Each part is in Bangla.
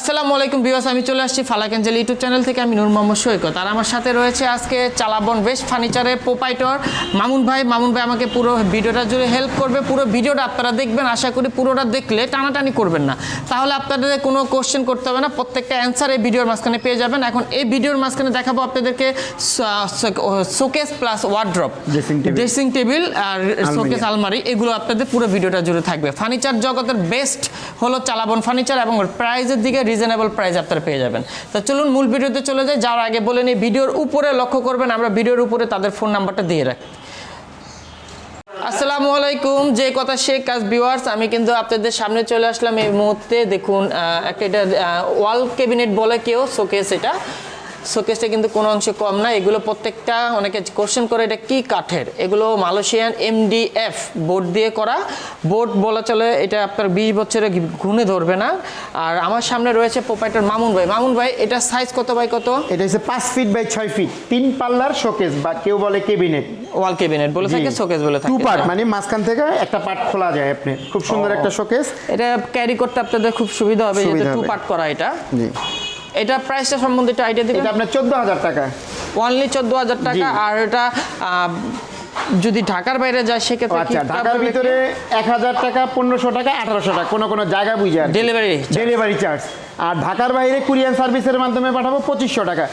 আসসালামু আলাইকুম বিবাস আমি চলে আসছি ফালাক এঞ্জেল ইউটিউব চ্যানেল থেকে আমি নূর মোহাম্মদ সৈকত। আর আমার সাথে রয়েছে আজকে চালাবন বেস্ট ফার্নিচারের প্রোপাইটর মামুন ভাই। মামুন ভাই আমাকে পুরো ভিডিওটা জুড়ে হেল্প করবে পুরো ভিডিওটা আপনারা দেখবেন আশা করি পুরোটা দেখলে টানাটানি করবেন না। তাহলে আপনাদের কোনো কোশ্চেন করতে হবে না প্রত্যেকটা অ্যান্সার এই ভিডিওর মাঝখানে পেয়ে যাবেন। এখন এই ভিডিওর মাঝখানে দেখাবো আপনাদেরকে showcase plus wardrobe dressing table আর শোকেস আলমারি এগুলো আপনাদের পুরো ভিডিওটা জুড়ে থাকবে। ফার্নিচার জগতের বেস্ট হলো চালাবন ফার্নিচার এবং প্রাইজের দিকে রিজনেবল প্রাইস আপনারা পেয়ে যাবেন। তো চলুন মূল ভিডিওতে চলে যাই। যাওয়ার আগে বলে নিই, ভিডিওর উপরে লক্ষ্য করবেন, আমরা ভিডিওর উপরে তাদের ফোন নাম্বারটা দিয়ে রাখি। আসসালামু আলাইকুম, যে কথা শেখ কাজ ভিউয়ার্স আমি কিন্তু আপনাদের সামনে চলে আসলাম এই মুহূর্তে। দেখুন একটা, এটা ওয়াল ক্যাবিনেট বলে কেউ শোকেস এটা। শোকেসটা কিন্তু কোনো অংশে কম না। এগুলো প্রত্যেকটা অনেকে কোশ্চেন করে এটা কি কাঠের? এগুলো মালয়েশিয়ান এমডিএফ বোর্ড দিয়ে করা। বোর্ড বলা চলে এটা আপনার বিশ বছরে ঘুনে ধরবে না। আর আমার সামনে রয়েছে প্রোপাইটার মামুন ভাই। মামুন ভাই এটা সাইজ কত বাই কত? এটা হচ্ছে পাঁচ ফিট বাই ছয় ফিট তিন পাল্লার শোকেস বা কেউ বলে কেবিনেট ওয়াল কেবিনেট বলে থাকে শোকেস বলে টু থাকে পার্ট মানে মাঝখান থেকে একটা পার্ট খোলা যায় আপনি। খুব সুন্দর একটা শোকেস এটা ক্যারি করতে আপনাদের খুব সুবিধা হবে যেহেতু টু পার্ট করা এটা। জি। এটা প্রাইসটা সম্বন্ধে একটু আইডিয়া দিবেন? এটা আপনার চোদ্দ হাজার টাকা। অনলি চোদ্দ হাজার টাকা আর এটা যদি ঢাকার বাইরে যায় সেক্ষেত্রে আচ্ছা ঢাকার ভিতরে এক হাজার টাকা পনেরোশো টাকা আঠারোশো টাকা কোনো কোনো জায়গা বুঝে ডেলিভারি ডেলিভারি চার্জ আর ঢাকার বাইরে কুরিয়ান সার্ভিসের মাধ্যমে পাঠাবো পঁচিশশো টাকা।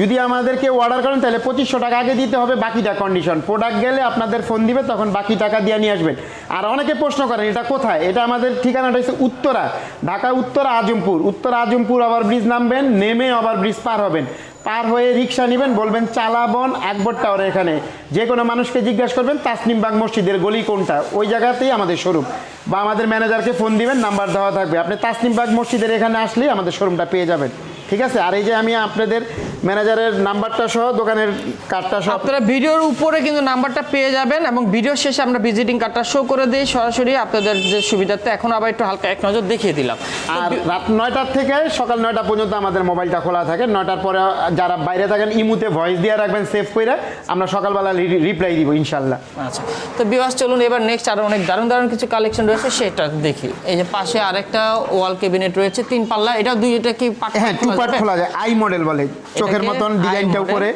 যদি আমাদেরকে অর্ডার করেন তাহলে পঁচিশশো টাকা আগে দিতে হবে বাকিটা কন্ডিশন প্রোডাক্ট গেলে আপনাদের ফোন দিবে তখন বাকি টাকা দিয়ে নিয়ে আসবেন। আর অনেকে প্রশ্ন করেন এটা কোথায়? এটা আমাদের ঠিকানাটা হচ্ছে উত্তরা। ঢাকা উত্তরা আজমপুর। উত্তরা আজমপুর ওভার ব্রিজ নামবেন নেমে ওভার ব্রিজ পার হবেন। পার হয়ে রিক্সা নেবেন, বলবেন চালাবন আকবর টাওয়ার এখানে। যে কোনো মানুষকে জিজ্ঞাসা করবেন, তাসনিমবাগ মসজিদের গলি কোনটা? ওই জায়গাতেই আমাদের শোরুম। বা আমাদের ম্যানেজারকে ফোন দিবেন, নাম্বার দেওয়া থাকবে। আপনি তাসনিমবাগ মসজিদের এখানে আসলেই আমাদের শোরুমটা পেয়ে যাবেন। ঠিক আছে? আর এই যে আমি আপনাদের ম্যানেজারের নাম্বারটা সহ দোকানের কার্ডটা সহ আপনারা ভিডিওর উপরে কিন্তু নাম্বারটা পেয়ে যাবেন এবং ভিডিও শেষে আমরা ভিজিটিং কার্ডটা শো করে দিই। সরাসরি আপনাদের যে সুবিধাতে এখন আবার একটু হালকা এক নজর দেখিয়ে দিলাম। আর রাত নয়টার থেকে সকাল নয়টা পর্যন্ত আমাদের মোবাইলটা খোলা থাকে। নয়টার পরে যারা বাইরে থাকেন ইমুতে ভয়েস দিয়ে রাখবেন সেভ করে আমরা সকালবেলা রিপ্লাই দিব ইনশাল্লাহ। আচ্ছা। তো বিবাস চলুন এবার নেক্সট আরও অনেক দারুণ দারুণ কিছু কালেকশন রয়েছে সেটা দেখি। এই যে পাশে আরেকটা ওয়াল ক্যাবিনেট রয়েছে তিন পাল্লা। এটা দুই এটা কি হ্যাঁ পার্ট খোলা যায় আই মডেল বলে। চোখের মতন ডিজাইনটা। উপরে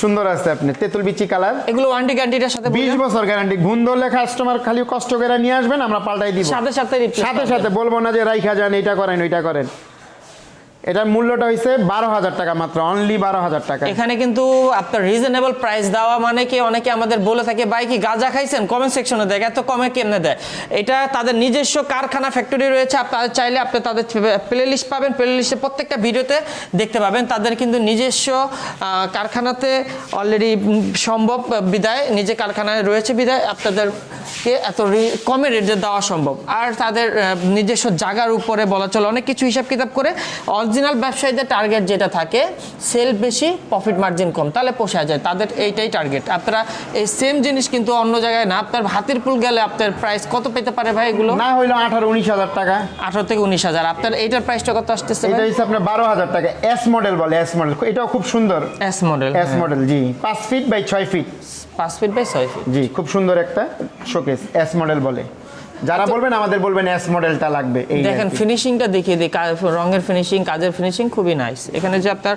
সুন্দর আছে আপনি। তেঁতুল বিচি কালার এগুলো ওয়ারেন্টি গ্যারান্টিটার সাথে বিশ বলবেন? বছর গ্যারান্টি ঘুম ধরলে কাস্টমার খালি কষ্ট করে নিয়ে আসবেন আমরা পাল্টাই দিব। সাথে সাথে সাথে সাথে বলব না যে রাইখা যান এটা করেন ওইটা করেন। এটার মূল্যটা হয়েছে বারো হাজার টাকা মাত্র অনলি বারো হাজার টাকা। এখানে কিন্তু আপনার রিজনেবল প্রাইস দেওয়া মানে কি? অনেকে আমাদের বলে থাকে, ভাই কি গাঁজা খাইছেন? কমেন্ট সেকশনে দেয়। এত কমে কেমনে দেয়? এটা তাদের নিজস্ব কারখানা ফ্যাক্টরি রয়েছে। আপনারা চাইলে আপনি তাদের প্লে লিস্ট পাবেন। প্লে লিস্টে প্রত্যেকটা ভিডিওতে দেখতে পাবেন। তাদের কিন্তু নিজস্ব কারখানাতে অলরেডি সম্ভব বিদায়। নিজে কারখানায় রয়েছে বিদায়। আপনাদেরকে এত কমে রেটে দেওয়া সম্ভব। আর তাদের নিজস্ব জায়গার উপরে বলা চলে। অনেক কিছু হিসাব কিতাব করে অরিজিনাল ব্যবসায়ীদের টার্গেট যেটা থাকে সেল বেশি প্রফিট মার্জিন কম। তাহলে পোষা যায়। তাদের এইটাই টার্গেট আপনারা এই সেম জিনিস কিন্তু অন্য জায়গায় না আপনার হাতির পুল গেলে আপনার প্রাইস কত পেতে পারে ভাই এগুলো? না হইল আঠারো উনিশ হাজার টাকা। আঠারো থেকে উনিশ হাজার। আপনার এইটার প্রাইসটা কত আসতেছে এটা হচ্ছে আপনার বারো হাজার টাকা। এস মডেল বলে এস মডেল এটাও খুব সুন্দর। এস মডেল এস মডেল জি। পাঁচ ফিট বাই ছয় ফিট পাঁচ ফিট বাই ছয় ফিট জি খুব সুন্দর একটা শোকেস এস মডেল বলে। যারা বলবেন আমাদের বলবেন এস মডেলটা লাগবে এই দেখেন ফিনিশিংটা দেখিয়ে দিই রঙের ফিনিশিং কাজের ফিনিশিং খুবই নাইস এখানে যে আপনার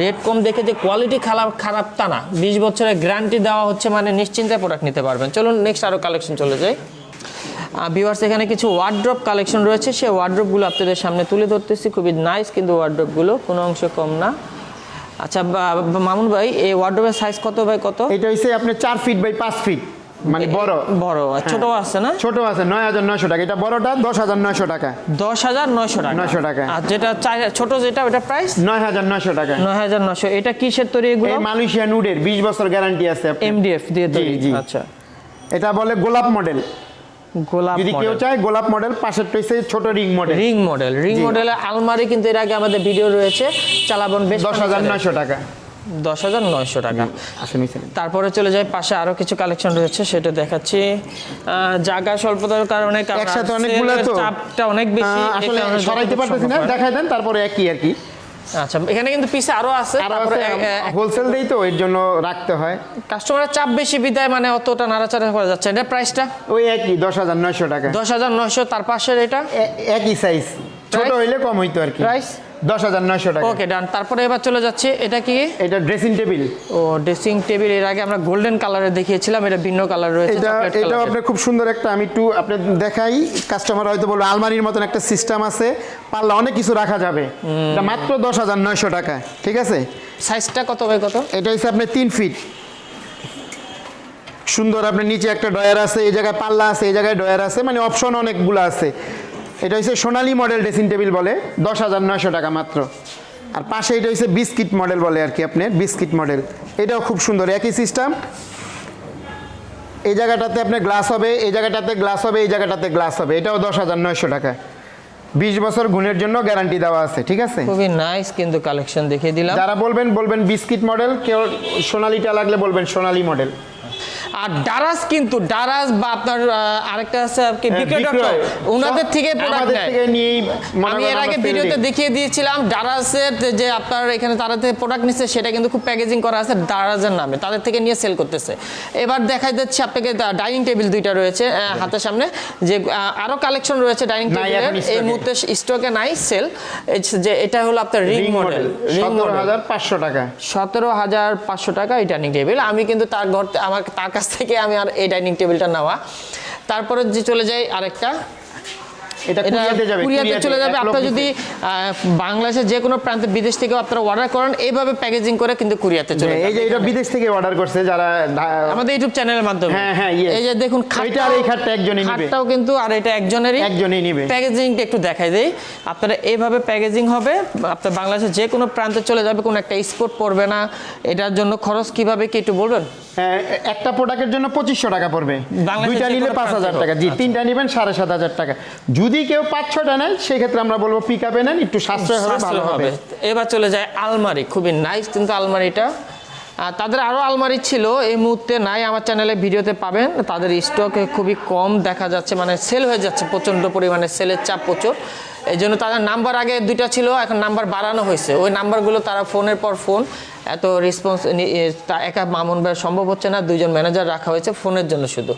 রেট কম দেখে যে কোয়ালিটি খারাপ খারাপ তা না। বিশ বছরের গ্যারান্টি দেওয়া হচ্ছে মানে নিশ্চিন্তে প্রোডাক্ট নিতে পারবেন। চলুন নেক্সট আরও কালেকশন চলে যাই। ভিউয়ার্স এখানে কিছু ওয়ার্ড্রপ কালেকশন রয়েছে। সেই ওয়ার্ড্রপগুলো আপনাদের সামনে তুলে ধরতেছি। খুবই নাইস কিন্তু ওয়ার্ড্রপগুলো কোনো অংশ কম না। আচ্ছা মামুন ভাই এই ওয়ার্ড্রপের সাইজ কত বাই কত? এটা হচ্ছে আপনার চার ফিট বাই পাঁচ ফিট মানে বড়। বড় আর ছোট আছে না? ছোট আছে নয় হাজার নয়শো টাকা। এটা বড়টা দশ হাজার নয়শো টাকা। দশ হাজার নয়শো টাকা। 900 টাকা। আর যেটা ছোট যেটা ওটা প্রাইস নয় হাজার নয়শো টাকা। নয় হাজার নশো এটা কিসের তৈরি এগুলো? মালয়েশিয়া নুডের বিশ বছর গ্যারান্টি আছে। এমডিএফ দিয়ে তৈরি। আচ্ছা। এটা বলে গোলাপ মডেল গোলাপ যদি কেউ চায় গোলাপ মডেল পাশের হইছে ছোট ring model ring model ring মডেলের আলমারি কিন্তু এর আগে আমাদের ভিডিও রয়েছে। চালাবন বেশ দশ হাজার নয়শো টাকা। দশ হাজার নয়শো টাকা। তারপরে চলে যায় পাশে আরও কিছু কালেকশন রয়েছে সেটা দেখাচ্ছি। জায়গা স্বল্পতার কারণে একসাথে অনেকগুলো চাপটা অনেক বেশি আসলে সরাইতে পারতেছি না দেখাই দেন তারপরে একই আর কি। আচ্ছা এখানে কিন্তু পিছে আরও আছে হোলসেল দেই তো এর জন্য রাখতে হয়। কাস্টমারের চাপ বেশি বিদায় মানে অতটা নাড়াচাড়া করা যাচ্ছে এটা প্রাইসটা ওই একই দশ হাজার নয়শো টাকা। দশ হাজার নয়শো তার পাশের এটা? একই সাইজ ছোট হইলে কম হইতো আর কি। Price? দশ হাজার নয়শো টাকা। ওকে ডান। তারপরে এবার চলে যাচ্ছে এটা কি? এটা ড্রেসিং টেবিল ও ড্রেসিং টেবিলের আগে আমরা গোল্ডেন কালারে দেখিয়েছিলাম এটা ভিন্ন কালার রয়েছে এটা এটাও আপনার খুব সুন্দর একটা আমি একটু আপনি দেখাই। কাস্টমার হয়তো বলবে আলমারির মতন একটা সিস্টেম আছে পারলে অনেক কিছু রাখা যাবে। এটা মাত্র দশ হাজার নয়শো টাকা ঠিক আছে? সাইজটা কত বাই কত? এটা হচ্ছে আপনার তিন ফিট সুন্দর আপনার নিচে একটা ডয়ার আছে এই জায়গায় পাল্লা আছে এই জায়গায় ডয়ার আছে মানে অপশন অনেকগুলো আছে। এটা হচ্ছে সোনালী মডেল ড্রেসিং টেবিল বলে দশ হাজার নয়শো টাকা মাত্র। আর পাশে এটা হচ্ছে বিস্কিট মডেল বলে আর কি আপনার বিস্কিট মডেল এটাও খুব সুন্দর একই সিস্টেম এই জায়গাটাতে আপনার গ্লাস হবে এই জায়গাটাতে গ্লাস হবে এই জায়গাটাতে গ্লাস হবে। এটাও দশ হাজার নয়শো টাকা। বিশ বছর গুণের জন্য গ্যারান্টি দেওয়া আছে ঠিক আছে? খুবই নাইস কিন্তু কালেকশন দেখিয়ে দিলাম। যারা বলবেন বলবেন বিস্কিট মডেল কেউ সোনালিটা লাগলে বলবেন সোনালি মডেল আর ডারাস কিন্তু ডারাস বা আপনার আরেকটা আছে কি বিক্রয় ডট ওনাদের থেকে প্রোডাক্ট নেয়। থেকে আমি এর আগে ভিডিওতে দেখিয়ে দিয়েছিলাম ডারাসের যে আপনার এখানে তারা প্রোডাক্ট নিচ্ছে সেটা কিন্তু খুব প্যাকেজিং করা আছে ডারাজের নামে তাদের থেকে নিয়ে সেল করতেছে। এবার দেখা যাচ্ছে আপনাকে ডাইনিং টেবিল দুইটা রয়েছে হাতের সামনে। যে আরও কালেকশন রয়েছে ডাইনিং টেবিলের এই। মুহূর্তে স্টকে নাই সেল যে এটা হলো আপনার রিং মডেল রিং মডেল হাজার পাঁচশো টাকা। সতেরো হাজার পাঁচশো টাকা এই ডাইনিং টেবিল আমি কিন্তু তার ঘর আমার তার কাছ থেকে আমি আর এই ডাইনিং টেবিলটা নেওয়া। তারপরে যে চলে যাই আরেকটা। এটা এটা কুরিয়াতে যাবে কুরিয়াতে চলে যাবে। আপনারা যদি বাংলাদেশের যে কোনো প্রান্তে বিদেশ থেকে আপনারা অর্ডার করেন এইভাবে প্যাকেজিং করে কিন্তু কুরিয়াতে চলে এই যে যাবে এটা বিদেশ থেকে অর্ডার করছে যারা আমাদের ইউটিউব চ্যানেলের মাধ্যমে। হ্যাঁ, হ্যাঁ, এই যে দেখুন ওইটা আর এই খাটটা একজনই নিবে। খাটটাও কিন্তু আর এটা একজনেরই একজনই নিবে। প্যাকেজিংটা একটু দেখাই দেই। আপনারা এইভাবে প্যাকেজিং হবে আপনার বাংলাদেশের যে কোনো প্রান্তে চলে যাবে কোনো একটা স্পোর্ট পড়বে না। এটার জন্য খরচ কীভাবে কি একটু বলবেন? হ্যাঁ, একটা প্রোডাক্টের জন্য পঁচিশশো টাকা পড়বে। দুইটা নিলে পাঁচ হাজার টাকা। জি আচ্ছা। তিনটা নেবেন সাড়ে সাত হাজার টাকা। যদি কেউ পাঁচ ছটা নেয় সেক্ষেত্রে আমরা বলব পিক আপে নেন একটু সাশ্রয় হবে ভালো হবে। এবার চলে যায় আলমারি খুবই নাইস কিন্তু আলমারিটা। আর তাদের আরও আলমারি ছিল এই মুহূর্তে নাই আমার চ্যানেলে ভিডিওতে পাবেন। তাদের স্টক খুবই কম দেখা যাচ্ছে মানে সেল হয়ে যাচ্ছে প্রচণ্ড পরিমাণে সেলের চাপ প্রচুর। এই জন্য তাদের নাম্বার আগে দুইটা ছিল এখন নাম্বার বাড়ানো হয়েছে। ওই নাম্বারগুলো তারা ফোনের পর ফোন এত রেসপন্স একা মামুন ভাই সম্ভব হচ্ছে না দুইজন ম্যানেজার রাখা হয়েছে ফোনের জন্য শুধু।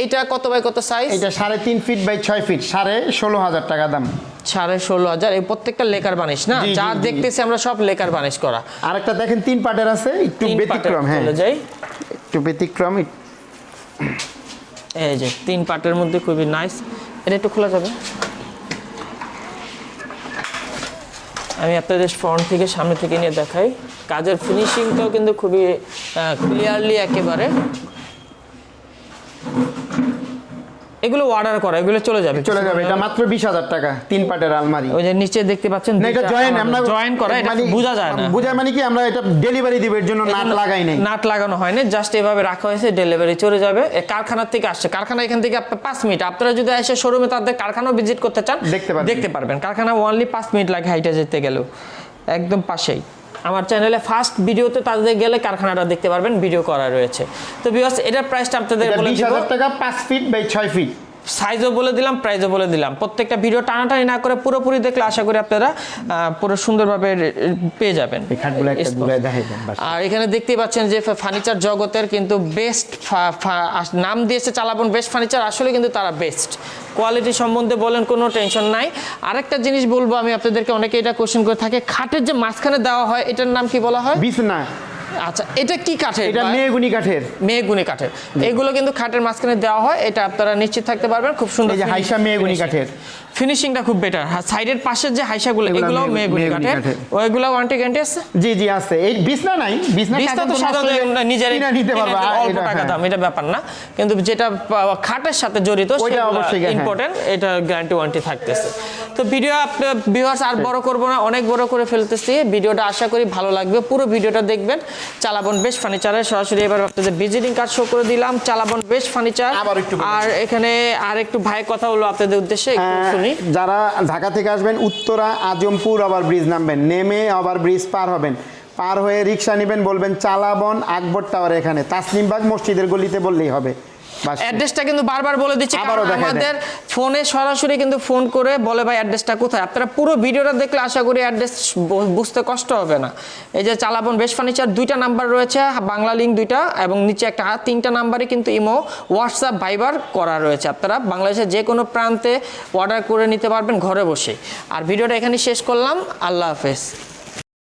এইটা কত বাই কত সাইজ এটা সাড়ে তিন ফিট বাই ছয় ফিট সাড়ে ষোলো হাজার টাকা দাম। সাড়ে ষোলো হাজার এই প্রত্যেকটা লেকার বানিশ না? যা দেখতেছি আমরা সব লেকার বানিশ করা। আরেকটা দেখেন তিন পাটের আছে একটু ব্যতিক্রম হ্যাঁ। যাই। একটু ব্যতিক্রম এই যে তিন পার্টের মধ্যে খুবই নাইস এটা একটু খোলা যাবে। আমি আপনাদের ফ্রন্ট থেকে সামনে থেকে নিয়ে দেখাই। কাজের ফিনিশিংটাও কিন্তু খুবই ক্লিয়ারলি একেবারে। এগুলো অর্ডার করা এগুলো চলে যাবে। চলে যাবে এটা মাত্র বিশ হাজার টাকা তিন পাটের আলমারি। ওই যে নিচে দেখতে পাচ্ছেন না এটা জয়েন আমরা জয়েন করা এটা মানে বোঝা যায় না। বোঝা মানে কি আমরা এটা ডেলিভারি দিব এর জন্য নাট লাগাই নাই। নাট লাগানো হয়নি জাস্ট এভাবে রাখা হয়েছে ডেলিভারি চলে যাবে। এ কারখানার থেকে আসছে কারখানা এখান থেকে আপনার পাঁচ মিনিট। আপনারা যদি এসে শোরুমে তাদের কারখানাও ভিজিট করতে চান দেখতে পারবেন। দেখতে পারবেন। কারখানা ওনলি পাঁচ মিনিট লাগে হাইটে যেতে গেলেও একদম পাশেই। আমার চ্যানেলে ফার্স্ট ভিডিওতে তাদের গেলে কারখানাটা দেখতে পারবেন ভিডিও করা রয়েছে। তো বিকজ এটার প্রাইসটা আপনাদের বলে বিশ দিব। হাজার টাকা 5 ফিট বাই 6 ফিট সাইজও বলে দিলাম প্রাইজও বলে দিলাম। প্রত্যেকটা ভিডিও টানাটানি না করে পুরোপুরি দেখলে আশা করি আপনারা পুরো সুন্দরভাবে পেয়ে যাবেন। আর এখানে দেখতেই পাচ্ছেন যে ফার্নিচার জগতের কিন্তু বেস্ট নাম দিয়েছে চালাবন বেস্ট ফার্নিচার আসলে কিন্তু তারা বেস্ট কোয়ালিটি সম্বন্ধে বলেন কোনো টেনশন নাই। আরেকটা জিনিস বলব আমি আপনাদেরকে অনেকে এটা কোশ্চেন করে থাকে খাটের যে মাঝখানে দেওয়া হয় এটার নাম কি বলা হয়? বিছনা। আচ্ছা এটা কি কাঠের? এটা মেয়েগুনি কাঠের। মেহগুনি কাঠের। এগুলো কিন্তু খাটের মাঝখানে দেওয়া হয় এটা আপনারা নিশ্চিত থাকতে পারবেন খুব সুন্দর এই যে হাইসা মেহগুনি কাঠের। ফিনিশিংটা খুব বেটার সাইডের পাশের যে হাইসাগুলো এগুলো মেহগুনি মেহগুনি কাঠের। ওইগুলো ওয়ান্টি গ্যারান্টি আছে? জি জি আছে। এই বিছনা নাই। বিছনা বিছনা তো সাধারণত নষ্ট হয়ে- নিজের নিতে পারবা। অল্প টাকা হ্যাঁ। দাম এটা ব্যাপার না। কিন্তু যেটা খাটের সাথে জড়িত সেটা অবশ্যই, হ্যাঁ। ইম্পর্টেন্ট এটা গ্যারান্টি ওয়ারেন্টি থাকতেছে। তো ভিডিও ভিউয়ার্স আর বড় করব না অনেক বড় করে ফেলতেছি। ভিডিওটা আশা করি ভালো লাগবে। পুরো ভিডিওটা দেখবেন। চালাবন বেশ ফার্নিচারে সরাসরি এবার আপনাদের ভিজিটিং কার্ড শো করে দিলাম। চালাবন বেশ ফার্নিচার। আর এখানে আর একটু ভাই কথা হলো আপনাদের উদ্দেশ্যে শুনি। যারা ঢাকা থেকে আসবেন উত্তরা আজমপুর আবার ব্রিজ নামবেন। নেমে আবার ব্রিজ পার হবেন। পার হয়ে রিক্সা নেবেন বলবেন চালাবন আকবর টাওয়ার এখানে। তাসলিমবাগ মসজিদের গলিতে বললেই হবে। অ্যাড্রেসটা কিন্তু বারবার বলে দিচ্ছি আমাদের ফোনে সরাসরি কিন্তু ফোন করে বলে ভাই অ্যাড্রেসটা কোথায়? আপনারা পুরো ভিডিওটা দেখলে আশা করি অ্যাড্রেস বুঝতে কষ্ট হবে না। এই যে চালাবন বেশ ফার্নিচার দুইটা নাম্বার রয়েছে বাংলা লিঙ্ক দুইটা এবং নিচে একটা তিনটা নাম্বারে কিন্তু ইমো হোয়াটসঅ্যাপ ভাইবার করা রয়েছে আপনারা। বাংলাদেশের যে কোনো প্রান্তে অর্ডার করে নিতে পারবেন ঘরে বসে। আর ভিডিওটা এখানে শেষ করলাম। আল্লাহ হাফেজ।